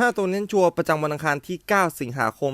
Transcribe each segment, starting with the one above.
5 ตัวเน้นชัวร์ประจำวันอังคารที่ 9 สิงหาคม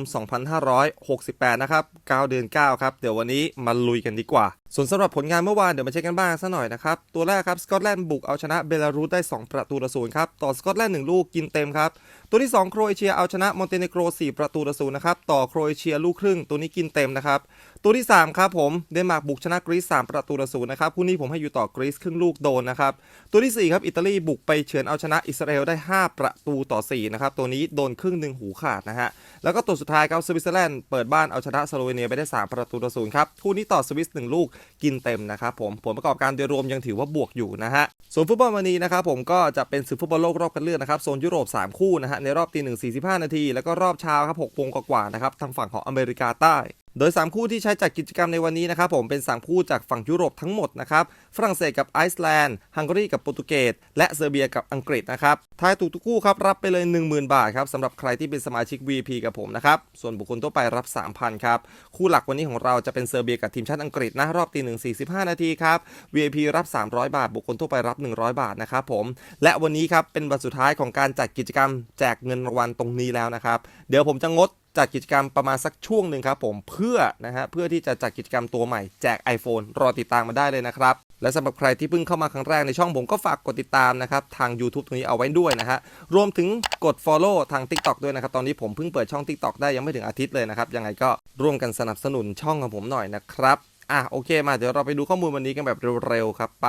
2568 นะครับ 9 เดือน 9 ครับ เดี๋ยววันนี้มาลุยกันดีกว่า ส่วนสำหรับผลงานเมื่อวานเดี๋ยวมาเช็คกันบ้างสักหน่อยนะครับ ตัวแรกครับสกอตแลนด์บุกเอาชนะเบลารุสได้ 2 ประตูต่อศูนย์ครับ ต่อสกอตแลนด์1ลูกกินเต็มครับ ตัวที่ 2 โครเอเชียเอาชนะมอนเตเนโกร 4 ประตูต่อศูนย์นะครับ ต่อโครเอเชียลูกครึ่ง ตัวนี้กินเต็มนะครับ ตัวที่ 3 ครับผมเดนมาร์กบุกชนะกรีซ3ประตูต่อศูนย์นะครับคู่นี้ผมให้อยู่ต่อกรีซครึ่งลูกโดนนะครับ ตัวที่ 4 ครับอิตาลีบุกไปเฉือนเอาชนะอิสราเอลได้ 5 ประตูต่อ4นะครับ ตัวนี้โดนครึ่งหนึ่งหูขาดนะฮะ แล้วก็ตัวสุดท้ายครับสวิตเซอร์แลนด์เปิดบ้านเอาชนะสโลเวเนียไปได้ 3 ประตูต่อศูนย์ครับ คู่นี้ต่อสวิส1ลูกกินเต็มนะครับผมผลประกอบการโดยรวมยังถือว่าบวกอยู่นะฮะส่วนฟุตบอลวันนี้นะครับผมก็จะเป็นศึกฟุตบอลโลกรอบคัดเลือกนะครับโซนยุโรป 3 คู่นะฮะในรอบตีหนึ่งสี่สิบห้านาทีแล้วก็รอบเช้าครับหกโมงกว่าๆนะครับทางฝั่งของอเมริกาใต้ โดย 3 คู่ที่ใช้จัดกิจกรรมในวันนี้นะครับผมเป็น 3 คู่จากฝั่งยุโรปทั้งหมดนะครับฝรั่งเศสกับไอซ์แลนด์ฮังการีกับโปรตุเกสและเซอร์เบียกับอังกฤษนะครับทายถูกทุกคู่ครับรับไปเลย 10,000 บาทครับสำหรับใครที่เป็นสมาชิก VIP กับผมนะครับส่วนบุคคลทั่วไปรับ 3,000ครับคู่หลักวันนี้ของเราจะเป็นเซอร์เบียกับทีมชาติอังกฤษนะรอบตีหนึ่งสี่สิบห้านาทีครับ VIP รับ 300 บาท บุคคลทั่วไปรับ 100 บาทนะครับผมและวันนี้ครับเป็นวันสุดท้ายของการจัดกิจกรรมแจกเงินรางวัลตรงนี้แล้วนะครับเดี๋ยวผมจะงด จัดกิจกรรมประมาณสักช่วงหนึ่งครับผมเพื่อนะฮะเพื่อที่จะจัดกิจกรรมตัวใหม่แจก iPhone รอติดตามมาได้เลยนะครับและสำหรับใครที่เพิ่งเข้ามาครั้งแรกในช่องผมก็ฝากกดติดตามนะครับทาง YouTube ตรงนี้เอาไว้ด้วยนะฮะรวมถึงกด Follow ทาง TikTok ด้วยนะครับตอนนี้ผมเพิ่งเปิดช่อง TikTok ได้ยังไม่ถึงอาทิตย์เลยนะครับยังไงก็ร่วมกันสนับสนุนช่องของผมหน่อยนะครับอะโอเคมาเดี๋ยวเราไปดูข้อมูลวันนี้กันแบบเร็วๆครับไป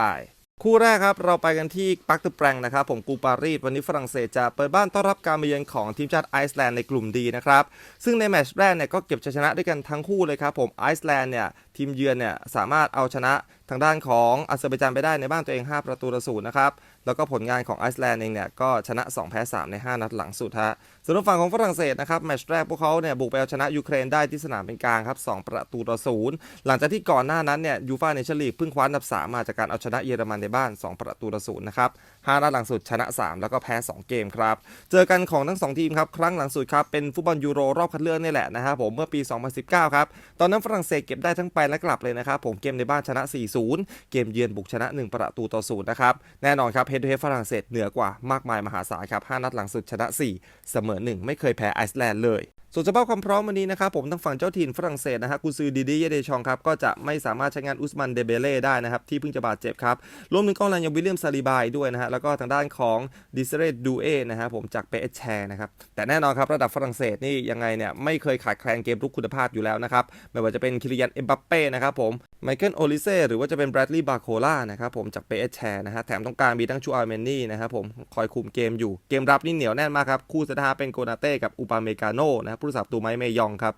คู่แรกครับเราไปกันที่ปักตแปรงนะครับผมกูปารีสวันนี้ฝรั่งเศสจะเปิดบ้านต้อนรับการมาเยือนของทีมชาติไอซ์แลนด์ในกลุ่มดีนะครับซึ่งในแมตช์แรกเนี่ยก็เก็บชัยชนะด้วยกันทั้งคู่เลยครับผมไอซ์แลนด์เนี่ย ทีมเยือนเนี่ยสามารถเอาชนะทางด้านของอาเซอร์ไบจานไปได้ในบ้านตัวเอง 5 ประตูต่อศูนย์นะครับ แล้วก็ผลงานของไอซ์แลนด์เองเนี่ยก็ชนะ 2 แพ้ 3 ใน 5 นัดหลังสุดฮะส่วนฝั่งของฝรั่งเศสนะครับแมตช์แรกพวกเขาเนี่ยบุกไปเอาชนะยูเครนได้ที่สนามเป็นกลางครับ 2 ประตูต่อศูนย์หลังจากที่ก่อนหน้านั้นเนี่ยยูฟ่าเนชั่นลีกเพิ่งคว้าอันดับ 3 มาจากการเอาชนะเยอรมันในบ้าน 2 ประตูต่อศูนย์นะครับ5นัดหลังสุดชนะ 3 แล้วก็แพ้ 2 เกมครับเจอกันของทั้ง 2 ทีมครับครั้งหลังสุดครับเป็นฟุตบอลยูโรรอบคัดเลือกนี่แหละนะครับผมเมื่อปี 2019 ครับตอนนั้นฝรั่งเศสเก็บได้ทั้งและกลับเลยนะครับผมเกมในบ้านชนะ 4-0 เกมเยือนบุกชนะ 1 ประตูต่อ0นะครับแน่นอนครับเฮดเฮฝรั่งเศสเหนือกว่ามากมายมหาศาลครับ5นัดหลังสุดชนะ 4 เสมอ 1 ไม่เคยแพ้ไอซ์แลนด์เลย ส่วนสภาพความพร้อมวันนี้นะครับผมทางฝั่งเจ้าถิ่นฝรั่งเศสนะฮะกุนซือดีดีเยเดชองครับก็จะไม่สามารถใช้งานอุสมันเดเบเล่ได้นะครับที่เพิ่งจะบาดเจ็บครับรวมถึงกองหลังอย่างวิลเลียมซาลิบายด้วยนะฮะแล้วก็ทางด้านของดิเซเรตดูเอนะฮะผมจากเปเอชแชร์นะครับแต่แน่นอนครับระดับฝรั่งเศสนี่ยังไงเนี่ยไม่เคยขาดแคลนเกมรุกคุณภาพอยู่แล้วนะครับไม่ว่าจะเป็นคิริยันเอ็มบัปเป้นะครับผมไมเคิลโอลิเซ่หรือว่าจะเป็นแบรดลีย์บาโคล่านะครับผมจากเปเอชแชร์นะฮะแถมต้องการมีทั้งชูอาร์เมนนี่นะครับผมคอยคุมเกมอยู่เกมรับนี่เหนียวแน่นมากครับคู่สตาเป็นโกนาเต้กับอุปาเมกาโนนะครับผู้รักษาประตูไมเมยองครับ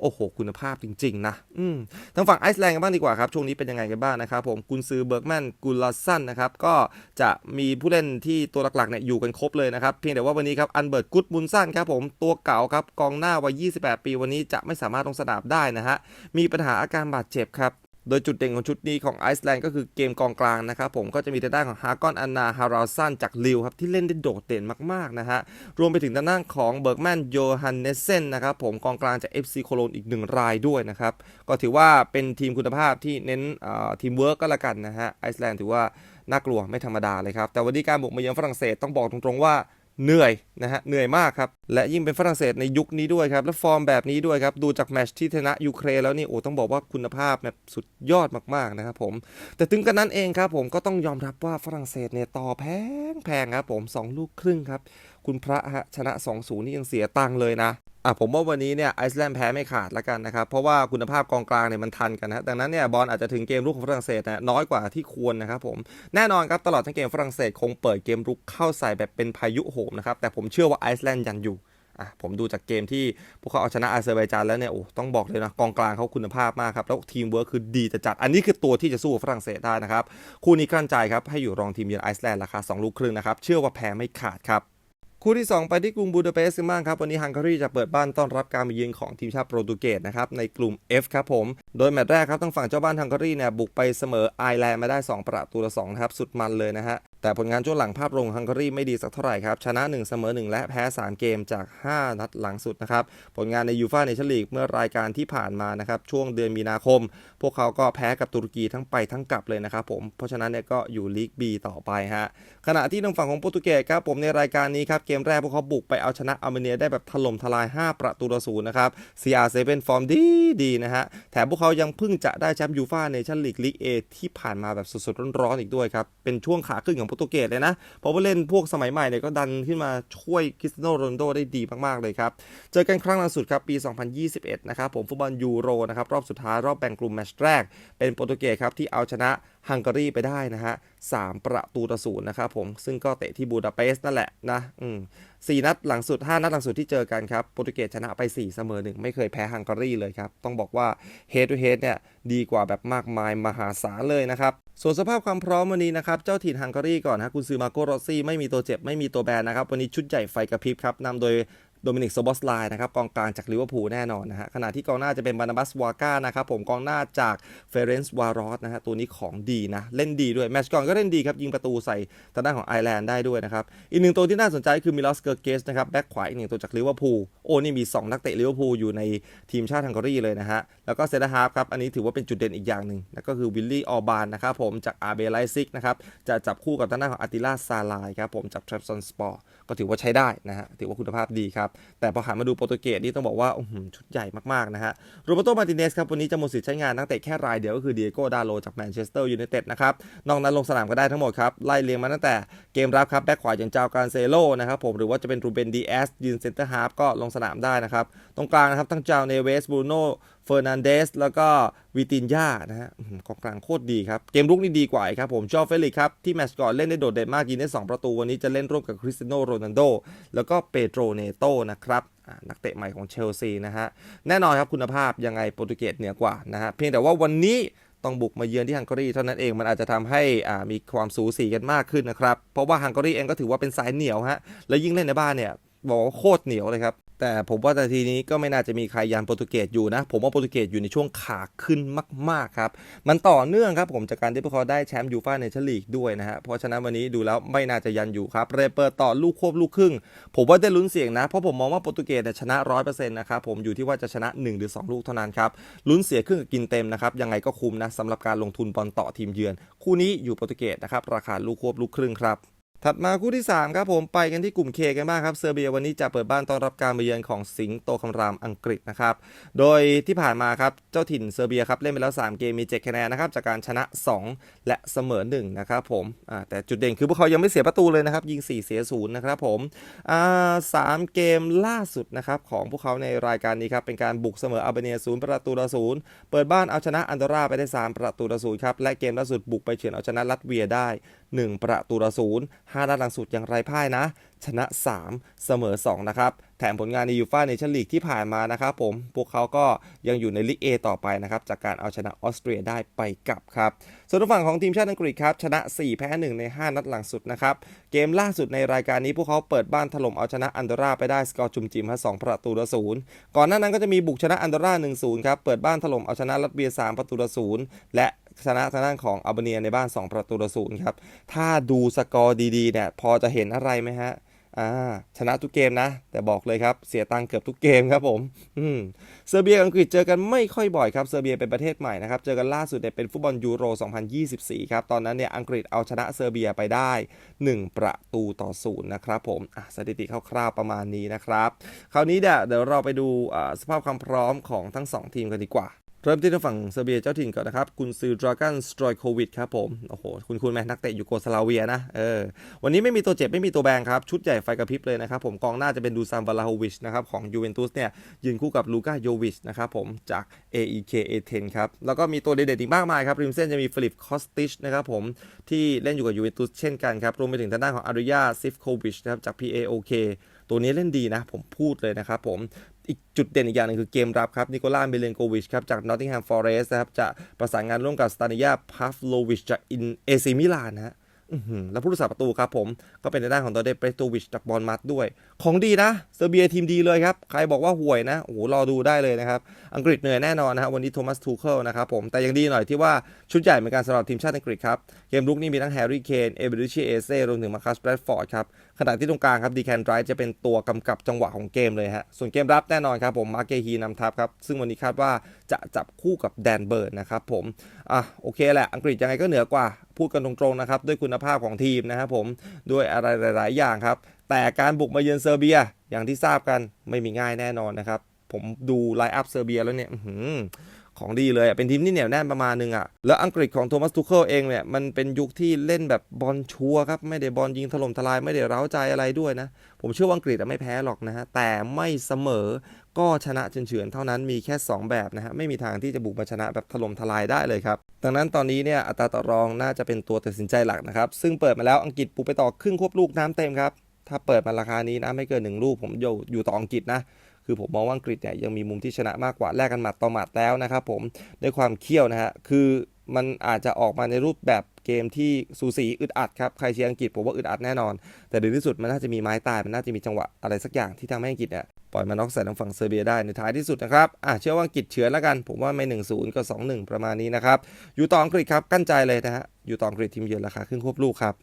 โอ้โห คุณภาพจริง ๆ นะอืมทางฝั่งไอซ์แลนด์กันบ้างดีกว่าครับ ช่วงนี้เป็นยังไงกันบ้างนะครับผมกุนซือเบิร์กแมนกุลลาสันนะครับ ก็จะมีผู้เล่นที่ตัวหลักๆเนี่ยอยู่กันครบเลยนะครับ เพียงแต่ว่าวันนี้ครับ อันเบิร์ตกุดบุนสันครับผมตัวเก่าครับ กองหน้าวัย 28 ปีวันนี้จะไม่สามารถลงสนามได้นะฮะ มีปัญหาอาการบาดเจ็บครับ โดยจุดเด่นของชุดนี้ของไอซ์แลนด์ก็คือเกมกองกลางนะครับผมก็จะมีทางด้านของฮากอนอันนาฮาราซันจากลิวครับที่เล่นได้โดดเด่นมากๆนะฮะรวมไปถึงทางด้านของเบิร์กแมนโยฮันเนเซนนะครับผมกองกลางจาก FC โคโลนอีกหนึ่งรายด้วยนะครับก็ถือว่าเป็นทีมคุณภาพที่เน้นทีมเวิร์กก็แล้วกันนะฮะไอซ์แลนด์ถือว่าน่ากลัวไม่ธรรมดาเลยครับแต่วันนี้การบุกมาเยือนฝรั่งเศสต้องบอกตรงๆว่า เหนื่อยนะฮะเหนื่อยมากครับ และยิ่งเป็นฝรั่งเศสในยุคนี้ด้วยครับ และฟอร์มแบบนี้ด้วยครับ ดูจากแมตช์ที่ชนะยูเครนแล้วนี่โอ้ต้องบอกว่าคุณภาพแบบสุดยอดมากๆนะครับผม แต่ถึงกันนั้นเองครับผมก็ต้องยอมรับว่าฝรั่งเศสเนี่ยต่อแพงแพงครับผม 2 ลูกครึ่งครับ คุณพระฮะชนะ 2-0 นี่ยังเสียตังค์เลยนะอะผมว่าวันนี้เนี่ยไอซ์แลนด์แพ้ไม่ขาดละกันนะครับ เพราะว่าคุณภาพกองกลางเนี่ยมันทันกันนะดังนั้นเนี่ยบอลอาจจะถึงเกมรุกของฝรั่งเศสนะน้อยกว่าที่ควรนะครับผมแน่นอนครับตลอดทั้งเกมฝรั่งเศสคงเปิดเกมรุกเข้าใส่แบบเป็นพายุโหมนะครับแต่ผมเชื่อว่าไอซ์แลนด์ยันอยู่อะผมดูจากเกมที่พวกเขาเอาชนะอาเซอร์ไบจานแล้วเนี่ยโอ้ต้องบอกเลยนะกองกลางเขาคุณภาพมากครับแล้วทีมเวิร์คคือดีจะจัดอันนี้คือตัวที่จะสู้ฝรั่งเศสได้นะครับคู่นี้กลั้นใจครับให้อยู่รองทีมเยือนไอซ์แลนด์ราคา2ลูกครึ่งนะครับเชื่อว่าแพ้ไม่ขาดครับ คู่ที่ 2 ไปที่กรุงบูดาเปสต์กันบ้างครับ วันนี้ฮังการีจะเปิดบ้านต้อนรับการมาเยือนของทีมชาติโปรตุเกสนะครับในกลุ่ม F ครับผม โดยแมตช์แรกครับทางฝั่งเจ้าบ้านฮังการีเนี่ยบุกไปเสมอไอร์แลนด์มาได้ 2 ประตูต่อ2นะครับสุดมันเลยนะฮะ แต่ผลงานช่วงหลังภาพรวมของฮังการีไม่ดีสักเท่าไหร่ครับ ชนะ 1 เสมอ 1 และแพ้ 3 เกมจาก 5 นัดหลังสุดนะครับ ผลงานในยูฟ่าเนชั่นลีกเมื่อรายการที่ผ่านมานะครับ ช่วงเดือนมีนาคม พวกเขาก็แพ้กับตุรกีทั้งไปทั้งกลับเลยนะครับผม เพราะฉะนั้นเนี่ยก็อยู่ลีก B ต่อไปฮะ ขณะที่ทางฝั่งของโปรตุเกสครับผมในรายการนี้ครับ เกมแรกพวกเขาบุกไปเอาชนะอาร์เมเนียได้แบบถล่มทลาย 5 ประตูต่อศูนย์นะครับ CR7 ฟอร์มดีดีนะฮะ แถมพวกเขายังเพิ่งจะได้แชมป์ยูฟ่าเนชั่นลีกลีก A ที่ผ่านมาแบบสดๆร้อนๆอีกด้วยครับเป็นช่วงขาขึ้นของโปรตุเกสเลยนะ เพราะว่าเล่นพวกสมัยใหม่เนี่ยก็ดันขึ้นมาช่วยคริสโนโรนโดได้ดีมากๆเลยครับ เจอกันครั้งล่าสุดครับปี 2021 นะครับผมฟุตบอลยูโรนะครับรอบสุดท้ายรอบแบ่งกลุ่มแมตช์แรกเป็นโปรตุเกสครับที่เอาชนะฮังการีไปได้นะฮะสามประตูต่อศูนย์นะครับผมซึ่งก็เตะที่บูดาเปสต์นั่นแหละนะอืมสี่นัดหลังสุด 5 นัดหลังสุดที่เจอกันครับโปรตุเกสชนะไป 4 เสมอหนึ่งไม่เคยแพ้ฮังการีเลยครับ ต้องบอกว่าเฮด to เฮดเนี่ยดีกว่าแบบมากมายมหาศาลเลยนะครับ ส่วนสภาพความพร้อมวันนี้นะครับ เจ้าถิ่นฮังการีก่อนนะคุณซือมาโกโรซี่ไม่มีตัวเจ็บ ไม่มีตัวแบนนะครับ วันนี้ชุดใหญ่ไฟกระพริบครับนำโดย โดมินิกโซบอสไลน์นะครับกองกลางจากลิเวอร์พูลแน่นอนนะฮะขณะที่กองหน้าจะเป็นบานาบัสวาก้านะครับผมกองหน้าจากเฟรนซ์วารอสนะฮะตัวนี้ของดีนะ เล่นดีด้วย แมตช์ก่อนก็เล่นดีครับ ยิงประตูใส่ทางด้านของไอร์แลนด์ได้ด้วยนะครับ อีกหนึ่งตัวที่น่าสนใจคือมิลอสเกอร์เกสนะครับแบ็คขวาอีกหนึ่งตัวจากลิเวอร์พูลโอ้นี่มี 2 นักเตะลิเวอร์พูลอยู่ในทีมชาติฮังการีเลยนะฮะแล้วก็เซนเตอร์ฮาร์ฟครับอันนี้ถือว่าเป็นจุดเด่นอีกอย่างหนึ่งนั่นก็คือวิลลี่ออบานนะครับผมจากอาเบไลซิกนะครับจะจับคู่กับทางด้านของอาติลาซาลายครับผมจากทรัพซอนสปอร์ก็ถือว่าใช้ได้นะฮะถือว่าคุณภาพดีครับแต่พอหันมาดูโปรตุเกสนี่ต้องบอกว่าชุดใหญ่มากๆนะฮะโรเบโตมาติเนสครับวันนี้จะหมดสิทธิ์ใช้งานนักเตะแค่รายเดียวก็คือเดียโกดาโลจากแมนเชสเตอร์ยูไนเต็ดนะครับนอกนั้นลงสนามก็ได้ทั้งหมดครับไล่เลียงมาตั้งแต่เกมรับครับแบ็คขวาอย่างจาการเซโลนะครับผมหรือว่าจะเป็นรูเบนดีเอสยืนเซนเตอร์ฮาร์ฟก็ลงสนามได้นะครับตรงกลางนะครับทั้งเจ้าเนเวสบูโนเฟอร์นันเดสแล้วก็วิตินยานะฮะกองกลางโคตรดีครับ เกมรุกนี่ดีกว่าครับผมจอบเฟลิกครับ ที่แมตช์ก่อนเล่นได้โดดเด่นมากยิงได้สองประตู วันนี้จะเล่นร่วมกับคริสเตียโนโรนัลโดแล้วก็เปโตรเนโตนะครับนักเตะใหม่ของเชลซีนะฮะแน่นอนครับคุณภาพยังไงโปรตุเกสเหนือกว่านะฮะเพียงแต่ว่าวันนี้ต้องบุกมาเยือนที่ฮังการีเท่านั้นเองมันอาจจะทำให้อ่ามีความสูสีกันมากขึ้นนะครับ เพราะว่าฮังการีเองก็ถือว่าเป็นสายเหนียวฮะแล้วยิ่งเล่นในบ้านเนี่ยบอกว่าโคตรเหนียวเลยครับ แต่ผมว่านาทีนี้ก็ไม่น่าจะมีใครยันโปรตุเกสอยู่นะ ผมว่าโปรตุเกสอยู่ในช่วงขาขึ้นมาก ๆ ครับ มันต่อเนื่องครับผมจากการที่พวกเขาได้แชมป์ยูฟ่าเนชั่นลีกด้วยนะฮะ เพราะฉะนั้นวันนี้ดูแล้วไม่น่าจะยันอยู่ครับเรเปิดต่อลูกควบลูกครึ่ง ผมว่าได้ลุ้นเสียงนะ เพราะผมมองว่าโปรตุเกสเนี่ยชนะ100%นะครับผมอยู่ที่ว่าจะชนะ1หรือ2 ลูกเท่านั้นครับลุ้นเสียครึ่งกับกินเต็มนะครับยังไงก็คุ้มนะสำหรับการลงทุนบอลต่อทีมเยือน คู่นี้อยู่โปรตุเกสนะครับราคาลูกควบลูกครึ่งครับ ถัดมาคู่ที่ 3 ครับผมไปกันที่กลุ่มเคกันบ้างครับเซอร์เบียวันนี้จะเปิดบ้านต้อนรับการมาเยือนของสิงโตคำรามอังกฤษนะครับ โดยที่ผ่านมาครับ เจ้าถิ่นเซอร์เบียครับเล่นไปแล้ว 3 เกมมี 7 คะแนนนะครับ จากการชนะ 2 และเสมอ 1 นะครับผมแต่จุดเด่นคือพวกเขายังไม่เสียประตูเลยนะครับ ยิง 4 เสีย 0 นะครับผมสามเกมล่าสุดนะครับของพวกเขาในรายการนี้ครับเป็นการบุกเสมออาร์เบเนียศูนย์ประตูต่อศูนย์เปิดบ้านเอาชนะอันดอร่าไปได้ 3 ประตูต่อศูนย์ครับและเกมล่าสุดบุกไปเฉือนเอาชนะลัตเวียได้ 1 ประตูต่อศูนย์ห้านัดหลังสุดอย่างไร้พ่ายนะ ชนะ 3 เสมอ 2 นะครับ แถมผลงานในยูฟ่าเนชั่นลีกที่ผ่านมานะครับผม พวกเขาก็ยังอยู่ในลีก A ต่อไปนะครับ จากการเอาชนะออสเตรียได้ไปกลับครับ ส่วนฝั่งของทีมชาติอังกฤษครับ ชนะ 4 แพ้ 1 ใน 5 นัดหลังสุดนะครับ เกมล่าสุดในรายการนี้พวกเขาเปิดบ้านถล่มเอาชนะอันดอร่าไปได้สกอร์จุ่มจิมฮะ2ประตูต่อศูนย์ก่อนหน้านั้นก็จะมีบุกชนะอันดอร่า1-0ครับ เปิดบ้านถล่มเอาชนะรัสเบีย3ประตูต่อศูนย์และ ชนะทางด้านของอัลเบเนียในบ้าน 2 ประตูต่อศูนย์ครับ ถ้าดูสกอร์ดีๆเนี่ยพอจะเห็นอะไรไหมฮะอ่าชนะทุกเกมนะ แต่บอกเลยครับ เสียตังค์เกือบทุกเกมครับผมอืมเซอร์เบียกับอังกฤษเจอกันไม่ค่อยบ่อยครับเซอร์เบียเป็นประเทศใหม่นะครับ เจอกันล่าสุดเนี่ยเป็นฟุตบอลยูโร 2024 ครับ ตอนนั้นเนี่ยอังกฤษเอาชนะเซอร์เบียไปได้ 1 ประตูต่อศูนย์นะครับผมอะสถิติคร่าวๆประมาณนี้นะครับ คราวนี้เดี๋ยวเราไปดูสภาพความพร้อมของทั้งสองทีมกันดีกว่า เริ่มที่ทางฝั่งเซอร์เบียเจ้าถิ่นก่อนนะครับกุนซือดรากันสตรอยโควิดครับผม โอ้โห คุณคุณแม่นักเตะยูโกสลาเวียนะ เออ วันนี้ไม่มีตัวเจ็บ ไม่มีตัวแบงครับ ชุดใหญ่ไฟกระพริบเลยนะครับผม กองหน้าจะเป็นดูซานวาลาโฮวิชนะครับ ของยูเวนตุสเนี่ย ยืนคู่กับลูก้าโยวิชนะครับผม จาก AEK A10 ครับ แล้วก็มีตัวเด็ดๆอีกมากมายครับ ริมเส้นจะมีฟิลิปคอสติชนะครับผม ที่เล่นอยู่กับยูเวนตุสเช่นกันครับ รวมไปถึงทางด้านของอาริยาซิฟโควิชนะครับจาก PAOK ตัวนี้เล่นดีนะ ผมพูดเลยนะครับผม อีกจุดเด่นอีกอย่างหนึงคือเกมรับครับนิโคล่าเมเลนโกวิชครับจากนอตติงแฮมฟอเรสต์นะครับจะประสานงานร่วมกับสตานิยาพาฟโลวิชจากอินเอซิมิลานนะฮะแล้วผู้รักษาประตูครับผมก็เป็นในด้านของตัวเดเปรโตวิชจากบอลมัดด้วย ของดีนะเซอร์เบียทีมดีเลยครับ ใครบอกว่าห่วยนะ โอ้โห รอดูได้เลยนะครับ อังกฤษเหนื่อยแน่นอนนะครับวันนี้โทมัสทูเคิลนะครับผม แต่ยังดีหน่อยที่ว่าชุดใหญ่เหมือนกันสำหรับทีมชาติอังกฤษครับ เกมรุกนี่มีทั้งแฮร์รี่เคน เอเบริชีเอเซ่รวมถึงมาคัสแบรดฟอร์ดครับ ขณะที่ตรงกลางครับดีแคนไรจะเป็นตัวกำกับจังหวะของเกมเลยฮะ ส่วนเกมรับแน่นอนครับผมมาร์เกฮีนำทัพครับ ซึ่งวันนี้คาดว่าจะจับคู่กับแดนเบิร์ดนะครับผม อะโอเคแหละ อังกฤษยังไงก็เหนือกว่า พูดกันตรงๆนะครับ ด้วยคุณภาพของทีมนะครับผม ด้วยอะไรหลายๆ อย่างครับ แต่การบุกมาเยือนเซอร์เบีย อย่างที่ทราบกันไม่มีง่ายแน่นอนนะครับ ผมดูไลน์อัพเซอร์เบียแล้วเนี่ย ของดีเลยเป็นทีมที่เหนียวแน่นประมาณนึงอะแล้วอังกฤษของโทมัสทูเคิลเองเนี่ยมันเป็นยุคที่เล่นแบบบอลชัวครับไม่ได้บอลยิงถล่มทลายไม่ได้เร้าใจอะไรด้วยนะ ผมเชื่อว่าอังกฤษไม่แพ้หรอกนะฮะแต่ไม่เสมอก็ชนะเฉือนๆเท่านั้นมีแค่ 2 แบบนะฮะไม่มีทางที่จะบุกมาชนะแบบถล่มทลายได้เลยครับดังนั้นตอนนี้เนี่ยอัตราต่อรองน่าจะเป็นตัวตัดสินใจหลักนะครับซึ่งเปิดมาแล้วอังกฤษปุกไปต่อครึ่งควบลูกน้ำเต็มครับถ้าเปิดมาราคานี้นะไม่เกินหนึ่งลูกผมอยู่อยู่ต่ออังกฤษนะ คือผมมองว่าอังกฤษเนี่ยยังมีมุมที่ชนะมากกว่าแลกกันหมัดต่อหมัดแล้วนะครับผมด้วยความเขี้ยวนะฮะคือมันอาจจะออกมาในรูปแบบเกมที่สูสีอึดอัดครับใครเชียร์อังกฤษผมว่าอึดอัดแน่นอน แต่ในที่สุดมันน่าจะมีไม้ตายมันน่าจะมีจังหวะอะไรสักอย่างที่ทำให้อังกฤษเนี่ยปล่อยมาน็อกใส่ทางฝั่งเซอร์เบียได้ในท้ายที่สุดนะครับอะเชื่อว่าอังกฤษเฉือนแล้วกัน ผมว่าไม่ 1-0 ก็ 2-1 ประมาณนี้นะครับ อยู่ต่ออังกฤษครับ กั้นใจเลยนะฮะ อยู่ต่ออังกฤษทีมเยือนราคาครึ่งควบลูกครับ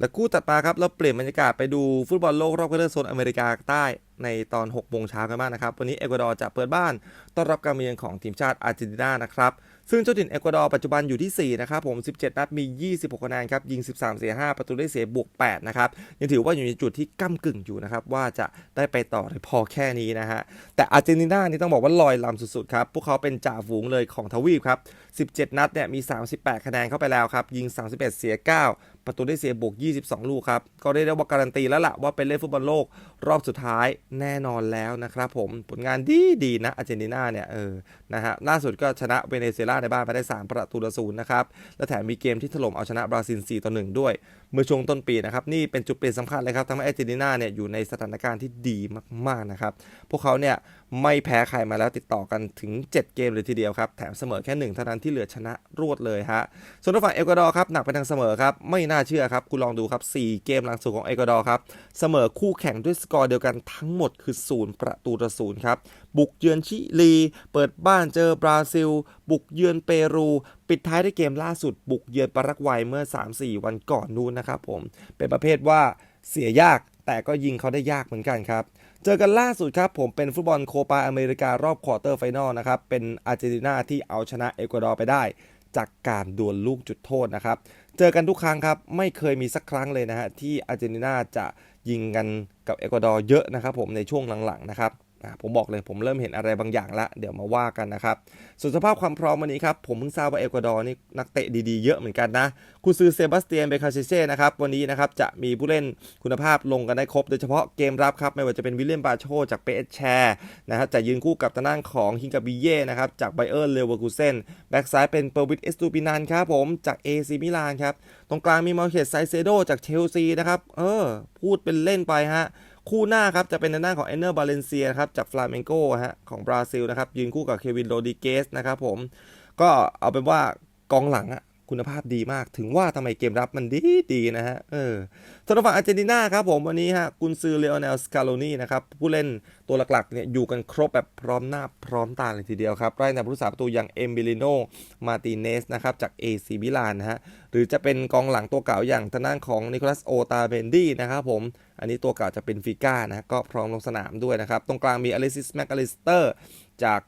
และคู่ตัดมาครับเราเปลี่ยนบรรยากาศไปดูฟุตบอลโลกรอบคัดเลือกโซนอเมริกาใต้ในตอน6โมงเช้ากันบ้างนะครับ วันนี้เอกวาดอร์จะเปิดบ้านต้อนรับการมาเยือนของทีมชาติอาร์เจนตินานะครับ ซึ่งเจ้าถิ่นเอกวาดอร์ปัจจุบันอยู่ที่ 4 นะครับ ผม 17 นัดมี 26 คะแนนครับ ยิง 13 เสีย 5 ประตูได้เสียบวก 8 นะครับ ยังถือว่าอยู่ในจุดที่ก้ากึ่งอยู่นะครับ ว่าจะได้ไปต่อหรือพอแค่นี้นะฮะ แต่อาร์เจนตินานี่ต้องบอกว่าลอยลำสุดๆครับ พวกเขาเป็นจ่าฝูงเลยของทวีปครับ 17 นัดเนี่ยมี 38 คะแนนเข้าไปแล้วครับ ยิง 31 เสีย 9 ประตูได้เสียบวก 22 ลูกครับ ก็ได้ได้ว่าการันตีแล้วล่ะว่าเป็นเล่นฟุตบอลโลกรอบสุดท้ายแน่นอนแล้วนะครับผมผลงานดีดีนะอาร์เจนตินาเนี่ยเออนะฮะล่าสุดก็ชนะเวเนซุเอลาในบ้านไปได้ 3 ประตูต่อศูนย์นะครับ และแถมมีเกมที่ถล่มเอาชนะบราซิล 4 ต่อ 1 ด้วย เมื่อช่วงต้นปีนะครับนี่เป็นจุดเปลี่ยนสำคัญเลยครับทำให้อาร์เจนตินาเนี่ยอยู่ในสถานการณ์ที่ดีมากๆนะครับพวกเขาเนี่ยไม่แพ้ใครมาแล้วติดต่อกันถึง 7 เกมเลยทีเดียวครับแถมเสมอแค่หนึ่งเท่านั้นที่เหลือชนะรวดเลยฮะส่วนฝั่งเอกวาดอร์ครับหนักไปทางเสมอครับไม่น่าเชื่อครับ คุณลองดูครับ 4 เกมหลังสุดของเอกวาดอร์ครับ เสมอคู่แข่งด้วยสกอร์เดียวกันทั้งหมดคือ 0 ประตูต่อศูนย์ครับ บุกเยือนชิลี เปิดบ้านเจอบราซิล บุกเยือนเปรู ปิดท้ายด้วยเกมล่าสุด บุกเยือนปารากวัยเมื่อ 3-4 วันก่อนนู้นนะครับผม เป็นประเภทว่าเสียยากแต่ก็ยิงเขาได้ยากเหมือนกันครับ เจอกันล่าสุดครับ ผมเป็นฟุตบอลโคปาอเมริการอบควอเตอร์ไฟนอลนะครับ เป็นอาร์เจนตินาที่เอาชนะเอกวาดอร์ไปได้ จากการดวลลูกจุดโทษนะครับ เจอกันทุกครั้งครับ ไม่เคยมีสักครั้งเลยนะฮะที่อาร์เจนตินาจะยิงกันกับเอกวาดอร์เยอะนะครับผมในช่วงหลังๆนะครับ อะผมบอกเลยผมเริ่มเห็นอะไรบางอย่างละเดี๋ยวมาว่ากันนะครับส่วนสภาพความพร้อมวันนี้ครับผมเพิ่งทราบว่าเอกวาดอร์นี่นักเตะดีๆเยอะเหมือนกันนะคุณซือเซบาสเตียนเบคาเชเช่นะครับวันนี้นะครับจะมีผู้เล่นคุณภาพลงกันได้ครบ โดยเฉพาะเกมรับครับไม่ว่าจะเป็นวิลเลียมบาโชจากเปเอชแชร์นะครับจะยืนคู่กับตะนั่งของฮิงกาบิเย่นะครับจากไบเออร์เลเวอร์คูเซนแบ็กซ้ายเป็นเปอร์วิทเอสตูปินันครับผมจากเอซีมิลานครับตรงกลางมีมาร์เกตไซเซโดจากเชลซีนะครับเออพูดเป็นเล่นไปฮะ คู่หน้าครับจะเป็นในหน้าของเอเนอร์บาเลนเซียครับจากฟลาเมงโกฮะของบราซิลนะครับยืนคู่กับเควินโรดิเกสนะครับผมก็เอาเป็นว่ากองหลังอะ คุณภาพดีมาก ถึงว่าทำไมเกมรับมันดีดีนะฮะ เออส่วนฝั่งอาร์เจนตินาครับผมวันนี้ฮะกุนซือเลโอเนลสกาโลนีนะครับ ผู้เล่นตัวหลักๆเนี่ยอยู่กันครบแบบพร้อมหน้าพร้อมตาเลยทีเดียวครับ ไล่ในผู้รักษาประตูอย่างเอมบิลิโน มาติเนสนะครับ จากเอซีมิลานนะฮะ หรือจะเป็นกองหลังตัวเก่าอย่างทางด้านของนิโคลัสโอตาเบนดี้นะครับผมอันนี้ตัวเก่าจะเป็นฟิก้านะก็พร้อมลงสนามด้วยนะครับ ตรงกลางมีอลิซิสแมคอลิสเตอร์จาก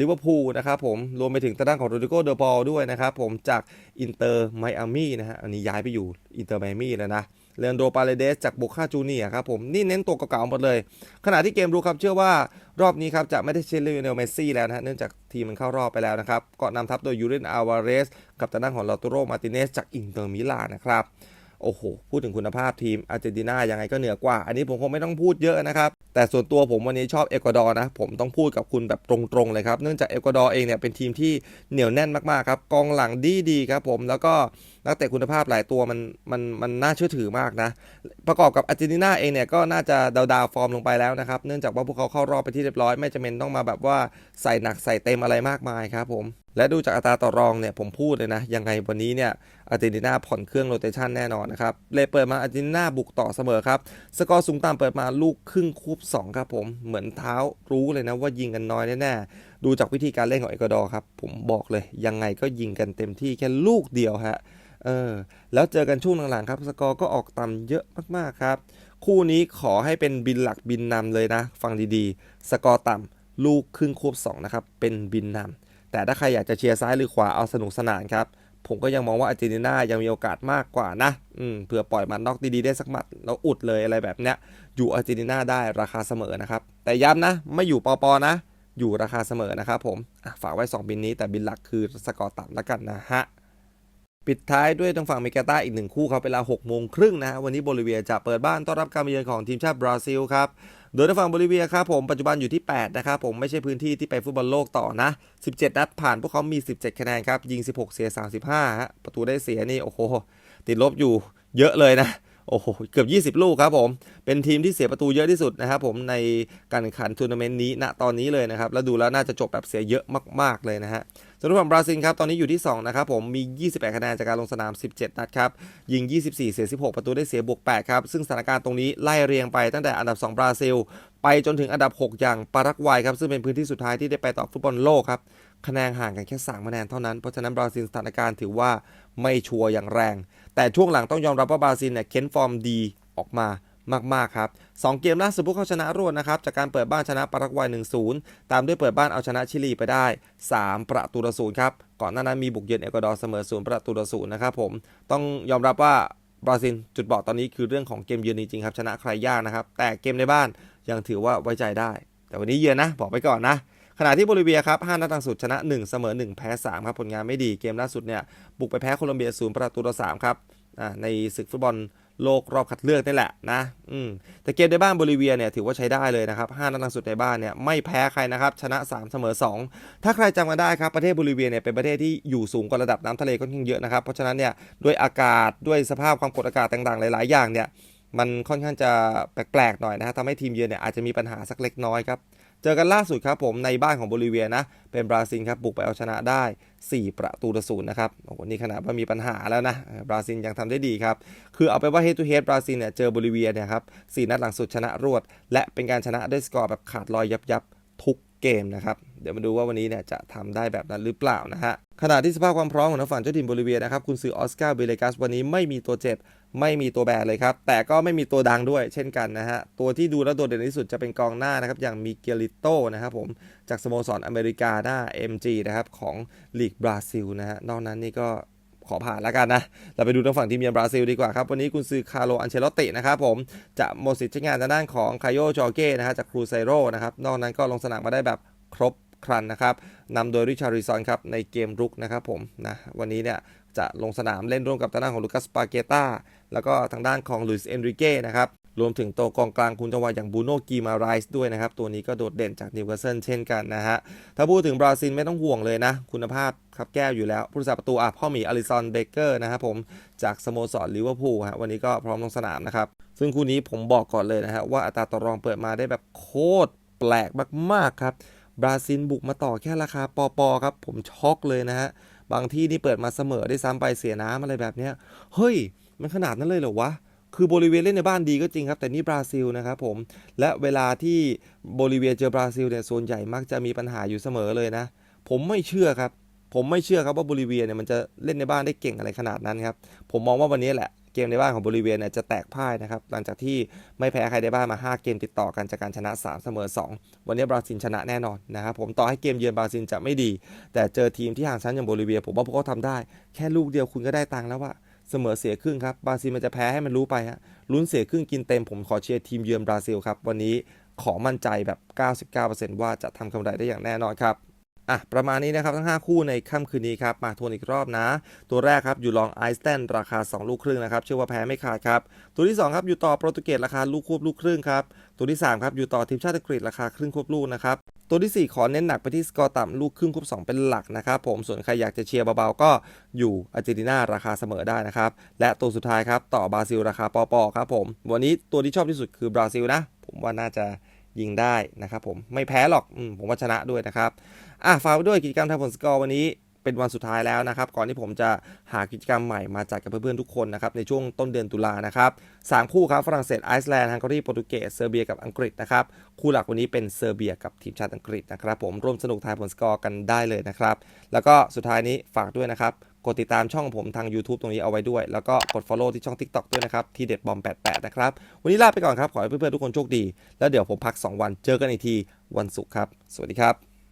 ลิเวอร์พูลนะครับผมรวมไปถึงทางด้านของโรดิโกเดอ b อลด้วยนะครับผมจากอินเตอร์ไมอามี่นะฮะอันนี้ย้ายไปอยู่อินเตอร์ไมอามี่แล้วนะเลนโดปาเลเดสจากโบคาจูเนียครับผมนี่เน้นตัวเก่าๆหมดเลย ขณะที่เกมรู้ครับเชื่อว่ารอบนี้ครับจะไม่ได้เชลเลเนลเมสซี่แล้วนะเนื่องจากทีมมันเข้ารอบไปแล้วนะครับก็นำทัพโดยยูเรนอาวาเรส กับทางด้านของลาตูโรมาติเนสจากอินเตอร์มิลานนะครับ โอ้โห พูดถึงคุณภาพทีมอาร์เจนตินายังไงก็เหนือกว่า อันนี้ผมคงไม่ต้องพูดเยอะนะครับ แต่ส่วนตัวผมวันนี้ชอบเอกวาดอร์นะ ผมต้องพูดกับคุณแบบตรงๆเลยครับ เนื่องจากเอกวาดอร์เองเนี่ยเป็นทีมที่เหนียวแน่นมากๆครับ กองหลังดีๆครับผม แล้วก็นักเตะคุณภาพหลายตัวมันมันมันน่าเชื่อถือมากนะ ประกอบกับอาร์เจนตินาเองเนี่ยก็น่าจะดาวดาวฟอร์มลงไปแล้วนะครับ เนื่องจากว่าพวกเขาเข้ารอบไปที่เรียบร้อย ไม่จำเป็นต้องมาแบบว่าใส่หนักใส่เต็มอะไรมากมายครับผม และดูจากอัตราต่อรองเนี่ยผมพูดเลยนะ ยังไงวันนี้เนี่ยอาร์เจนตินาผ่อนเครื่องโรเตชันแน่นอนนะครับเลยเปิดมาอาร์เจนตินาบุกต่อเสมอครับ สกอร์สูงต่ำเปิดมาลูกครึ่งคูบ2ครับผมเหมือนเท้ารู้เลยนะว่ายิงกันน้อยแน่ๆดูจากวิธีการเล่นของเอกวาดอร์ครับผมบอกเลยยังไงก็ยิงกันเต็มที่แค่ลูกเดียวฮะ เออแล้วเจอกันช่วงหลังๆครับสกอร์ก็ออกต่ำเยอะมากๆครับ คู่นี้ขอให้เป็นบินหลักบินนำเลยนะ ฟังดีๆ สกอร์ต่ำลูกครึ่งคูบ2นะครับเป็นบินนำแต่ถ้าใครอยากจะเชียร์ซ้ายหรือขวาเอาสนุกสนานครับ ผมก็ยังมองว่าอาร์เจนตินายังมีโอกาสมากกว่านะอืมเผื่อปล่อยมันนอกดีๆได้สักหมัดแล้วอุดเลยอะไรแบบเนี้ยอยู่อาร์เจนตินาได้ราคาเสมอนะครับแต่ย้ำนะไม่อยู่ปอปอนะ อยู่ราคาเสมอนะครับผมฝากไว้ 2 บินนี้แต่บินหลักคือสกอร์ต่ำแล้วกันนะฮะ ปิดท้ายด้วยทางฝั่งเมกาตาอีกหนึ่งคู่ครับเวลา6โมงครึ่งนะฮะวันนี้โบลิเวียจะเปิดบ้านต้อนรับการมาเยือนของทีมชาติบราซิลครับโดยทางฝั่งโบลิเวียครับผมปัจจุบันอยู่ที่ 8 นะครับผมไม่ใช่พื้นที่ที่ไปฟุตบอลโลกต่อนะ 17 นัดผ่านพวกเขามี 17 คะแนนครับยิง 16 เสีย 35ฮะประตูได้เสียนี่โอ้โหติดลบอยู่เยอะเลยนะ โอ้โหเกือบ 20 ลูกครับผม เป็นทีมที่เสียประตูเยอะที่สุดนะครับผมในการแข่งขันทัวร์นาเมนต์นี้ณตอนนี้เลยนะครับ แล้วดูแล้วน่าจะจบแบบเสียเยอะมาก ๆ เลยนะฮะสำหรับฝั่งบราซิลครับ ตอนนี้อยู่ที่ 2 นะครับผม มี 28 คะแนนจากการลงสนาม 17 นัดครับ ยิง 24 เสีย 16 ประตูได้เสียบวก 8 ครับ ซึ่งสถานการณ์ตรงนี้ไล่เรียงไปตั้งแต่อันดับ 2 บราซิล ไปจนถึงอันดับ 6 อย่างปารากวัยครับ ซึ่งเป็นพื้นที่สุดท้ายที่ได้ไปต่อฟุตบอลโลกครับ คะแนนห่างกันแค่3คะแนนเท่านั้น เพราะฉะนั้นบราซิลสถานการณ์ถือว่าไม่ชัวร์อย่างแรง แต่ช่วงหลังต้องยอมรับว่าบราซิลเนี่ยเค้นฟอร์มดีออกมามาก ๆ ครับ 2 เกมล่าสุดพวกเขาชนะรวดนะครับ จากการเปิดบ้านชนะปารากวัย 1-0 ตามด้วยเปิดบ้านเอาชนะชิลีไปได้ 3 ประตูต่อศูนย์ครับ ก่อนหน้านั้นมีบุกเยือนเอกวาดอร์เสมอศูนย์ประตูต่อศูนย์นะครับผม ต้องยอมรับว่าบราซิลจุดบอดตอนนี้คือเรื่องของเกมเยือนจริงๆครับ ชนะใครยากนะครับ แต่เกมในบ้านยังถือว่าไว้ใจได้ แต่วันนี้เยือนนะ บอกไปก่อนนะ ขณะที่โบลิเวียครับ5นัดหลังสุดชนะ 1 เสมอ 1 แพ้ 3 ครับ ผลงานไม่ดีเกมล่าสุดเนี่ยบุกไปแพ้โคลอมเบีย 0 ประตูต่อ3ครับในศึกฟุตบอลโลกรอบคัดเลือกนี่แหละนะอืมแต่เกมในบ้านโบลิเวียเนี่ยถือว่าใช้ได้เลยนะครับ5นัดหลังสุดในบ้านเนี่ยไม่แพ้ใครนะครับ ชนะ 3 เสมอ 2 ถ้าใครจำกันได้ครับประเทศโบลิเวียเนี่ยเป็นประเทศที่อยู่สูงกว่าระดับน้ำทะเลค่อนข้างเยอะนะครับ เพราะฉะนั้นเนี่ยด้วยอากาศด้วยสภาพความกดอากาศต่างๆ หลาย ๆ อย่างเนี่ยมันค่อนข้างจะแปลกๆหน่อยนะฮะทำให้ทีมเยือนเนี่ยอาจจะมีปัญหาสักเล็กน้อยครับ เจอกันล่าสุดครับผมในบ้านของโบลิเวียนะ เป็นบราซิลครับบุกไปเอาชนะได้ 4 ประตูต่อศูนย์นะครับโอ้โหนี่ขนาดว่ามีปัญหาแล้วนะบราซิลยังทำได้ดีครับ คือเอาไปว่า head to head บราซิลเนี่ยเจอโบลิเวียเนี่ยครับสนัดหลังสุดชนะรวด และเป็นการชนะด้วยสกอร์แบบขาดลอยยับยับทุกเกมนะครับ เดี๋ยวมาดูว่าวันนี้เนี่ยจะทำได้แบบนั้นหรือเปล่านะฮะขณะที่สภาพความพร้อมของทางฝั่งเจ้าถิ่นโบลิเวียนะครับคุณซื้อออสการ์เบเลกัสวันนี้ไม่มีตัวเจ็บ ไม่มีตัวแบนเลยครับ แต่ก็ไม่มีตัวดังด้วยเช่นกันนะฮะ ตัวที่ดูแล้วโดดเด่นที่สุดจะเป็นกองหน้านะครับ อย่างมิเกลิโตนะครับผม จากสโมสรอเมริกาหน้า MG นะครับ ของลีกบราซิลนะฮะ นอกนั้นนี่ก็ขอผ่านแล้วกันนะ เราไปดูทางฝั่งทีมเยือนบราซิลดีกว่าครับ วันนี้คุณซื้อคาร์โล อันเชลตตินะครับผม จะหมดสิทธิ์ใช้งานทางด้านของคาโยจอเก้นะฮะจากครูไซโรนะครับ นอกนั้นก็ลงสนามมาได้แบบครบครันนะครับนำโดยริชาริซอนครับในเกมรุกนะครับผมนะ วันนี้เนี่ยจะลงสนามเล่นร่วมกับทางด้านของลูคัสปาเกต้า แล้วก็ทางด้านของลุยส์เอนริเก้นะครับรวมถึงตัวกองกลางคุณจังหวะอย่างบูโนกีมาไรส์ด้วยนะครับ ตัวนี้ก็โดดเด่นจากนิวคาสเซิลเช่นกันนะฮะ ถ้าพูดถึงบราซิลไม่ต้องห่วงเลยนะ คุณภาพครับแก้วอยู่แล้ว ผู้รักษาประตูอะพ่อหมีอลิซอนเบเกอร์นะครับผมจากสโมสรลิเวอร์พูลฮะวันนี้ก็พร้อมลงสนามนะครับ ซึ่งคู่นี้ผมบอกก่อนเลยนะฮะว่าอัตราต่อรองเปิดมาได้แบบโคตรแปลกมากๆครับบราซิลบุกมาต่อแค่ราคาปอปอครับผมช็อกเลยนะฮะบางที่นี่เปิดมาเสมอได้ซ้ำไปเสียน้ำอะไรแบบเนี้ยเฮ้ย มันขนาดนั้นเลยเหรอวะคือโบลิเวียเล่นในบ้านดีก็จริงครับ แต่นี่บราซิลนะครับผมและเวลาที่โบลิเวียเจอบราซิลเนี่ยส่วนใหญ่มักจะมีปัญหาอยู่เสมอเลยนะ ผมไม่เชื่อครับ ผมไม่เชื่อครับว่าโบลิเวียเนี่ยมันจะเล่นในบ้านได้เก่งอะไรขนาดนั้นครับผมมองว่าวันนี้แหละเกมในบ้านของโบลิเวียเนี่ยจะแตกพ่ายนะครับหลังจากที่ไม่แพ้ใครในบ้านมา 5 เกมติดต่อกันจากการชนะ 3 เสมอ 2 วันนี้บราซิลชนะแน่นอนนะครับผมต่อให้เกมเยือนบราซิลจะไม่ดี แต่เจอทีมที่ห่างชั้นอย่างโบลิเวียผมว่าพวกเขาทำได้ แค่ลูกเดียวคุณก็ได้ตังค์แล้วว่า เสมอเสียครึ่งครับบราซิลมันจะแพ้ให้มันรู้ไปฮะลุ้นเสียครึ่งกินเต็มผมขอเชียร์ทีมเยือนบราซิลครับวันนี้ขอมั่นใจแบบ 99%ว่าจะทำกำไรได้อย่างแน่นอนครับอะประมาณนี้นะครับทั้ง 5 คู่ในค่ำคืนนี้ครับ มาทวนอีกรอบนะ ตัวแรกครับ อยู่ลองไอซ์แลนด์ราคา 2 ลูกครึ่งนะครับ เชื่อว่าแพ้ไม่ขาดครับ ตัวที่ 2 ครับ อยู่ต่อโปรตุเกสราคาลูกควบลูกครึ่งครับ ตัวที่ 3 ครับ อยู่ต่อทีมชาติอังกฤษราคาครึ่งควบลูกนะครับ ตัวที่ 4 ขอเน้นหนักไปที่สกอร์ต่ำลูกครึ่งควบ2เป็นหลักนะครับผมส่วนใครอยากจะเชียร์เบาๆก็อยู่อาร์เจนตินาราคาเสมอได้นะครับและตัวสุดท้ายครับต่อบราซิลราคาปอปอครับผมวันนี้ตัวที่ชอบที่สุดคือบราซิลนะผมว่าน่าจะยิงได้นะครับผมไม่แพ้หรอกอมผมว่าชนะด้วยนะครับอะฝากไว้ด้วยกิจกรรมทายผลสกอร์วันนี้ เป็นวันสุดท้ายแล้วนะครับ ก่อนที่ผมจะหากิจกรรมใหม่มาจัดกับเพื่อนๆทุกคนนะครับในช่วงต้นเดือนตุลานะครับสามคู่ครับฝรั่งเศสไอซ์แลนด์ฮังการีโปรตุเกสเซอร์เบียกับอังกฤษนะครับคู่หลักวันนี้เป็นเซอร์เบียกับทีมชาติอังกฤษนะครับผมร่วมสนุกทายผลสกอร์กันได้เลยนะครับแล้วก็สุดท้ายนี้ฝากด้วยนะครับกดติดตามช่องผมทาง YouTube ตรงนี้เอาไว้ด้วย แล้วก็กด Follow ที่ช่อง TikTok ด้วยนะครับ ที่เด็ดบอม 88 นะครับ วันนี้ลาไปก่อนครับ ขอให้เพื่อนๆทุกคนโชคดี แล้วเดี๋ยวผมพัก 2 วันเจอกันอีกทีวันศุกร์ครับ สวัสดีครับ